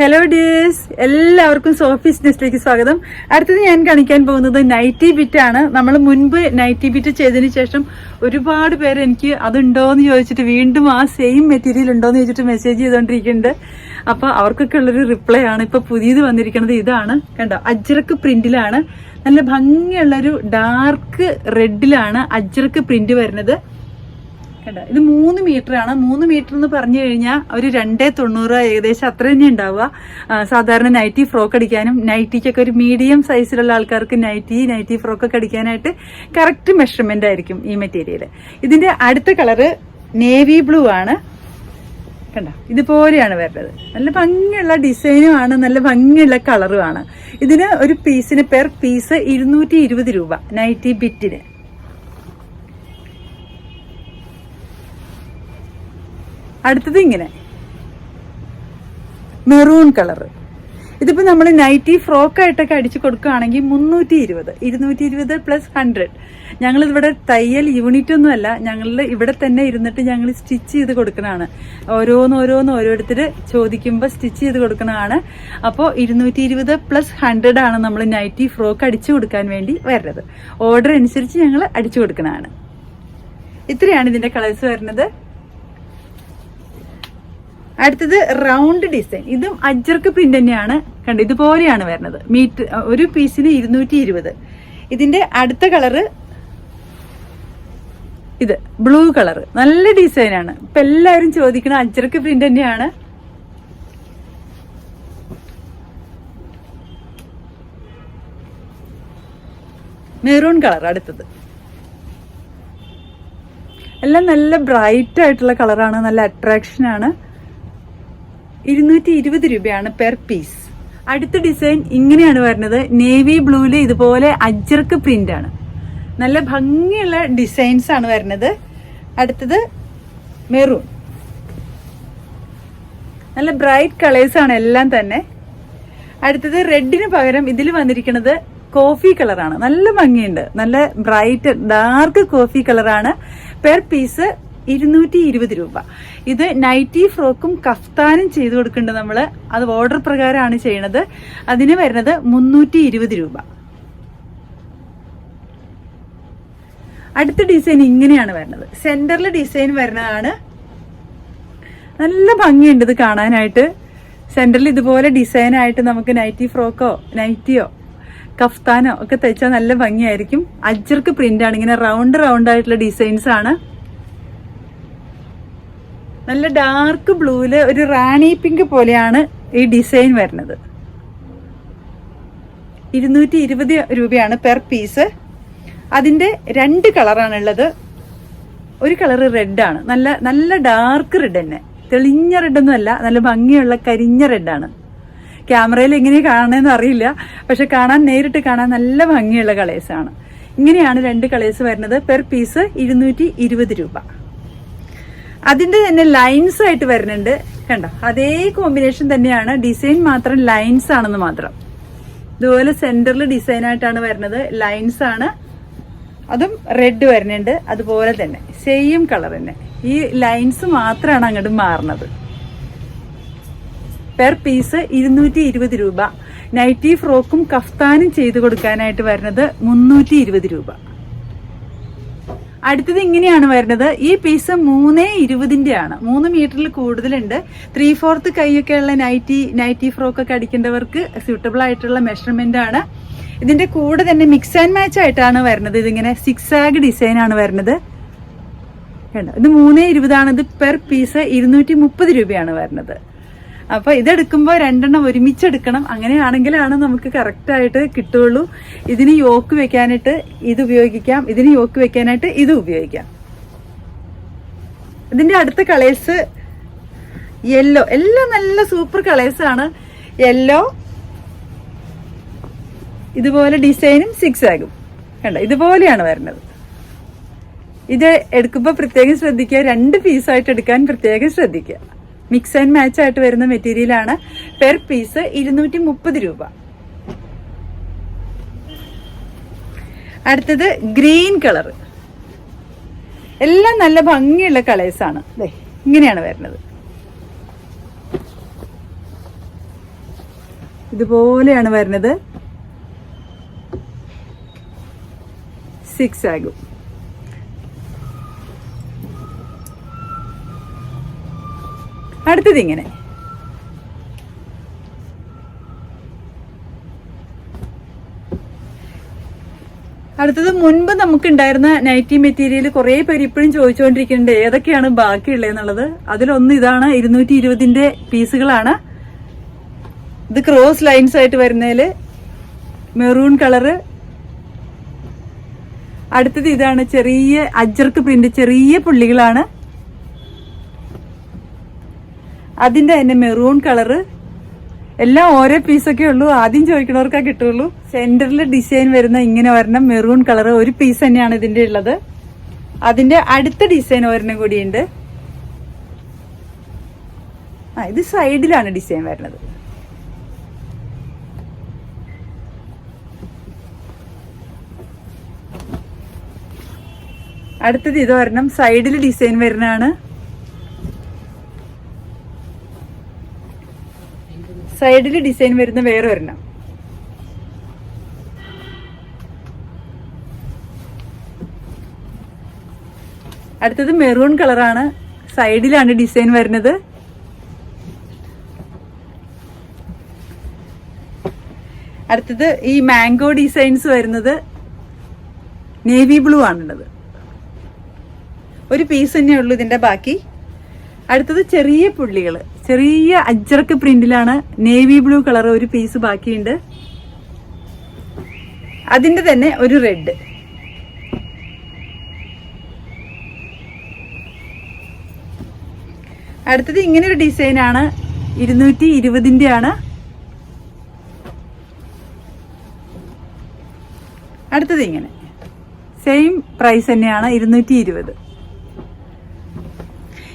Hello dears എല്ലാവർക്കും Sophie's നെസ്റ്റിലേക്ക് സ്വാഗതം. അടുത്തത് ഞാൻ കാണിക്കാൻ പോകുന്നത് നൈറ്റി ബിറ്റ് ആണ്. നമ്മൾ മുൻപ് നൈറ്റി ബിറ്റ് ചെയ്തതിന് ശേഷം ഒരുപാട് പേര് എനിക്ക് അതുണ്ടോ എന്ന് ചോദിച്ചിട്ട് വീണ്ടും ആ സെയിം മെറ്റീരിയൽ ഉണ്ടോ എന്ന് ചോദിച്ചിട്ട് മെസ്സേജ് ചെയ്തുകൊണ്ടിരിക്കുന്നുണ്ട് അപ്പോൾ അവർക്കൊക്കെ ഉള്ളൊരു റിപ്ലൈ ആണ് ഇപ്പോൾ പുതിയത് വന്നിരിക്കുന്നത് ഇതാണ്. കണ്ടോ? അജ്രക്ക് പ്രിന്റിലാണ്. നല്ല ഭംഗിയുള്ളൊരു ഡാർക്ക് റെഡിലാണ് അജ്രക്ക് പ്രിന്റ് വരുന്നത്. കണ്ടോ. ഇത് മൂന്ന് മീറ്റർ ആണ്. മൂന്ന് മീറ്റർ എന്ന് പറഞ്ഞു കഴിഞ്ഞാൽ ഒരു രണ്ടേ തൊണ്ണൂറ് ഏകദേശം അത്ര തന്നെ ഉണ്ടാവുക. സാധാരണ നൈറ്റി ഫ്രോക്ക് അടിക്കാനും നൈറ്റിക്കൊക്കെ ഒരു മീഡിയം സൈസിലുള്ള ആൾക്കാർക്ക് നൈറ്റി നൈറ്റി ഫ്രോക്ക് ഒക്കെ അടിക്കാനായിട്ട് കറക്റ്റ് മെഷർമെന്റ് ആയിരിക്കും ഈ മെറ്റീരിയൽ ഇതിന്റെ അടുത്ത കളറ് നേവി ബ്ലൂ ആണ്. കണ്ട. ഇതുപോലെയാണ് വരുന്നത്. നല്ല ഭംഗിയുള്ള ഡിസൈനും ആണ്. നല്ല ഭംഗിയുള്ള കളറുമാണ് ഇതിന് ഒരു പീസിന് പെർ പീസ് ഇരുന്നൂറ്റി രൂപ. നൈറ്റി ബിറ്റിന് അടുത്തത് ഇങ്ങനെ. മെറൂൺ കളർ ഇതിപ്പോൾ നമ്മൾ നൈറ്റി ഫ്രോക്ക് ആയിട്ടൊക്കെ അടിച്ചു കൊടുക്കുകയാണെങ്കിൽ മുന്നൂറ്റി ഇരുപത് ഇരുന്നൂറ്റി ഇരുപത് പ്ലസ് ഹൺഡ്രഡ് ഞങ്ങളിവിടെ തയ്യൽ യൂണിറ്റ് ഒന്നുമല്ല ഞങ്ങൾ ഇവിടെ തന്നെ ഇരുന്നിട്ട് ഞങ്ങൾ സ്റ്റിച്ച് ചെയ്ത് കൊടുക്കുന്നതാണ് ഓരോന്ന് ഓരോന്ന് ഓരോരുത്തർ ചോദിക്കുമ്പോൾ സ്റ്റിച്ച് ചെയ്ത് കൊടുക്കുന്നതാണ് അപ്പോൾ ഇരുന്നൂറ്റി ഇരുപത് പ്ലസ് ഹൺഡ്രഡ് ആണ് നമ്മൾ നൈറ്റി ഫ്രോക്ക് അടിച്ചു കൊടുക്കാൻ വേണ്ടി വരുന്നത് ഓർഡർ അനുസരിച്ച് ഞങ്ങൾ അടിച്ചു കൊടുക്കുന്നതാണ് ഇത്രയാണ് ഇതിന്റെ കളേഴ്സ് വരുന്നത്. അടുത്തത് റൗണ്ട് ഡിസൈൻ ഇതും അജർക്ക് പ്രിന്റ് തന്നെയാണ്. കണ്ടത് ഇതുപോലെയാണ് വരുന്നത്. മീറ്റ് ഒരു പീസിന് ഇരുന്നൂറ്റി ഇരുപത് ഇതിന്റെ അടുത്ത കളറ് ഇത് ബ്ലൂ കളർ നല്ല ഡിസൈനാണ് ഇപ്പൊ എല്ലാവരും ചോദിക്കുന്ന അജർക്ക് പ്രിന്റ് തന്നെയാണ്. മെറൂൺ കളർ അടുത്തത്. എല്ലാം നല്ല ബ്രൈറ്റ് ആയിട്ടുള്ള കളറാണ് നല്ല അട്രാക്ഷൻ ആണ്. ഇരുന്നൂറ്റി ഇരുപത് രൂപയാണ് പെർ പീസ് അടുത്ത ഡിസൈൻ ഇങ്ങനെയാണ് വരുന്നത്. നേവി ബ്ലൂവിൽ ഇതുപോലെ അജ്രക്ക് പ്രിന്റ് ആണ്. നല്ല ഭംഗിയുള്ള ഡിസൈൻസ് ആണ് വരുന്നത്. അടുത്തത് മെറൂൺ നല്ല ബ്രൈറ്റ് കളേഴ്സ് ആണ് എല്ലാം തന്നെ. അടുത്തത് റെഡിന് പകരം ഇതിൽ വന്നിരിക്കുന്നത് കോഫി കളറാണ് നല്ല ഭംഗിയുണ്ട്. നല്ല ബ്രൈറ്റ് ഡാർക്ക് കോഫി കളറാണ് പെർ പീസ് ഇരുന്നൂറ്റി ഇരുപത് രൂപ. ഇത് നൈറ്റി ഫ്രോക്കും കഫ്താനും ചെയ്തു കൊടുക്കേണ്ടത് നമ്മൾ അത് ഓർഡർ പ്രകാരമാണ് ചെയ്യണത്. അതിന് വരുന്നത് മുന്നൂറ്റി ഇരുപത് രൂപ. അടുത്ത ഡിസൈൻ ഇങ്ങനെയാണ് വരുന്നത്. സെന്ററിൽ ഡിസൈൻ വരുന്നതാണ്. നല്ല ഭംഗിയുണ്ട് ഇത് കാണാനായിട്ട്. സെന്ററിൽ ഇതുപോലെ ഡിസൈൻ ആയിട്ട് നമുക്ക് നൈറ്റി ഫ്രോക്കോ നൈറ്റിയോ കഫ്താനോ ഒക്കെ തയ്ച്ചാൽ നല്ല ഭംഗിയായിരിക്കും. അജ്ജർക്ക് പ്രിന്റ് ആണ്. ഇങ്ങനെ റൗണ്ട് റൗണ്ട് ആയിട്ടുള്ള ഡിസൈൻസ് ആണ്. നല്ല ഡാർക്ക് ബ്ലൂവിൽ ഒരു റാണി പിങ്ക് പോലെയാണ് ഈ ഡിസൈൻ വരുന്നത്. ഇരുന്നൂറ്റി ഇരുപത് രൂപയാണ് പെർ പീസ് അതിന്റെ രണ്ട് കളറാണ് ഉള്ളത് ഒരു കളറ് റെഡാണ് നല്ല നല്ല ഡാർക്ക് റെഡ് തന്നെ. തെളിഞ്ഞ റെഡൊന്നും അല്ല നല്ല ഭംഗിയുള്ള കരിഞ്ഞ റെഡാണ് ക്യാമറയിൽ എങ്ങനെ കാണണമെന്ന് അറിയില്ല. പക്ഷെ കാണാൻ നേരിട്ട് കാണാൻ നല്ല ഭംഗിയുള്ള കളേഴ്സാണ് ഇങ്ങനെയാണ് രണ്ട് കളേഴ്സ് വരുന്നത്. പെർ പീസ് ഇരുന്നൂറ്റി രൂപ. അതിന്റെ തന്നെ ലൈൻസ് ആയിട്ട് വരുന്നുണ്ട്. കണ്ടോ? അതേ കോമ്പിനേഷൻ തന്നെയാണ്. ഡിസൈൻ മാത്രം ലൈൻസ് ആണെന്ന് മാത്രം. ഇതുപോലെ സെന്ററിൽ ഡിസൈൻ ആയിട്ടാണ് വരുന്നത്. ലൈൻസ് ആണ്. അതും റെഡ് വരുന്നുണ്ട്. അതുപോലെ തന്നെ. സെയിം കളർ തന്നെ. ഈ ലൈൻസ് മാത്രമാണ് അങ്ങോട്ട് മാറുന്നത്. പെർ പീസ് ഇരുന്നൂറ്റി ഇരുപത് രൂപ നൈറ്റി ഫ്രോക്കും കഫ്താനും ചെയ്തു കൊടുക്കാനായിട്ട് വരുന്നത് മുന്നൂറ്റി ഇരുപത് രൂപ. അടുത്തത് ഇങ്ങനെയാണ് വരുന്നത്. ഈ പീസ് മൂന്നേ ഇരുപതിന്റെ ആണ് മൂന്ന് മീറ്ററിൽ കൂടുതലുണ്ട്. ത്രീ ഫോർത്ത് കൈയൊക്കെ ഉള്ള നൈറ്റി നൈറ്റി ഫ്രോക്ക് ഒക്കെ അടിക്കേണ്ടവർക്ക് സ്യൂട്ടബിൾ ആയിട്ടുള്ള മെഷർമെന്റ് ആണ്. ഇതിന്റെ കൂടെ തന്നെ മിക്സ് ആൻഡ് മാച്ച് ആയിട്ടാണ് വരുന്നത്. ഇതിങ്ങനെ സിക്സ് ആഗ് ഡിസൈൻ ആണ് വരുന്നത്. കണ്ടോ? ഇത് മൂന്നേ ഇരുപതാണ്. ഇത് പെർ പീസ് ഇരുന്നൂറ്റി മുപ്പത് രൂപയാണ് വരുന്നത്. അപ്പൊ ഇതെടുക്കുമ്പോൾ രണ്ടെണ്ണം ഒരുമിച്ച് എടുക്കണം അങ്ങനെയാണെങ്കിലാണ് നമുക്ക് കറക്റ്റ് ആയിട്ട് കിട്ടുള്ളൂ ഇതിന് യോക്ക് വെക്കാനായിട്ട് ഇത് ഉപയോഗിക്കാം. ഇതിന് യോക്ക് വെക്കാനായിട്ട് ഇത് ഉപയോഗിക്കാം. ഇതിന്റെ അടുത്ത കളേഴ്സ് യെല്ലോ എല്ലാം നല്ല സൂപ്പർ കളേഴ്സ് ആണ്. യെല്ലോ ഇതുപോലെ ഡിസൈനും സിക്സ് ആകും കണ്ട? ഇതുപോലെയാണ് വരുന്നത്. ഇത് എടുക്കുമ്പോൾ പ്രത്യേകം ശ്രദ്ധിക്കുക. രണ്ട് പീസായിട്ട് എടുക്കാൻ പ്രത്യേകം ശ്രദ്ധിക്കുക. മിക്സ് ആൻഡ് മാച്ച് ആയിട്ട് വരുന്ന മെറ്റീരിയലാണ് പെർ പീസ് ഇരുന്നൂറ്റി മുപ്പത് രൂപ. അടുത്തത് ഗ്രീൻ കളർ എല്ലാം നല്ല ഭംഗിയുള്ള കളേഴ്സാണ് ഇങ്ങനെയാണ് വരുന്നത്. ഇതുപോലെയാണ് വരുന്നത്. സിക്സ് ആകും അടുത്തത് ഇങ്ങനെ. അടുത്തത് മുൻപ് നമുക്ക് ഉണ്ടായിരുന്ന നൈറ്റി മെറ്റീരിയൽ കുറെ പേര് ഇപ്പോഴും ചോദിച്ചുകൊണ്ടിരിക്കുന്നുണ്ട് ഏതൊക്കെയാണ് ബാക്കിയുള്ളതെന്നുള്ളത്. അതിലൊന്ന് ഇതാണ് ഇരുന്നൂറ്റി ഇരുപതിന്റെ പീസുകളാണ്. ഇത് ക്രോസ് ലൈൻസ് ആയിട്ട് വരുന്നതിൽ മെറൂൺ കളറ് അടുത്തത് ഇതാണ് ചെറിയ അജർക്ക് പ്രിന്റ് ചെറിയ പുള്ളികളാണ്. അതിന്റെ തന്നെ മെറൂൺ കളറ്. എല്ലാം ഓരോ പീസൊക്കെ ഉള്ളൂ. ആദ്യം ചോദിക്കണവർക്കാ കിട്ടുള്ളൂ. സെന്ററിൽ ഡിസൈൻ വരുന്ന ഇങ്ങനെ വരണം മെറൂൺ കളർ ഒരു പീസ് തന്നെയാണ് ഇതിന്റെ ഉള്ളത്. അതിന്റെ അടുത്ത ഡിസൈൻ ഒരെണ്ണം കൂടിയുണ്ട്. ആ ഇത് സൈഡിലാണ് ഡിസൈൻ വരുന്നത്. അടുത്തത് ഇത് ഒരെണ്ണം സൈഡിൽ ഡിസൈൻ വരുന്നതാണ്. സൈഡിൽ ഡിസൈൻ വരുന്ന വേറെ ഒരെണ്ണം. അടുത്തത് മെറൂൺ കളറാണ്. സൈഡിലാണ് ഡിസൈൻ വരുന്നത്. അടുത്തത് ഈ മാംഗോ ഡിസൈൻസ് വരുന്നത് നേവി ബ്ലൂ ആണുള്ളത്. ഒരു പീസ് തന്നെയുള്ളൂ ഇതിന്റെ ബാക്കി. അടുത്തത് ചെറിയ പുള്ളികൾ ചെറിയ അജ്ജറക്ക് പ്രിന്റിലാണ് നേവി ബ്ലൂ കളർ ഒരു പീസ് ബാക്കിയുണ്ട്. അതിന്റെ തന്നെ ഒരു റെഡ് അടുത്തത് ഇങ്ങനെ ഒരു ഡിസൈനാണ് ഇരുന്നൂറ്റി ഇരുപതിന്റെ ആണ് അടുത്തത് ഇങ്ങനെ. സെയിം പ്രൈസ് തന്നെയാണ് ഇരുന്നൂറ്റി ഇരുപത്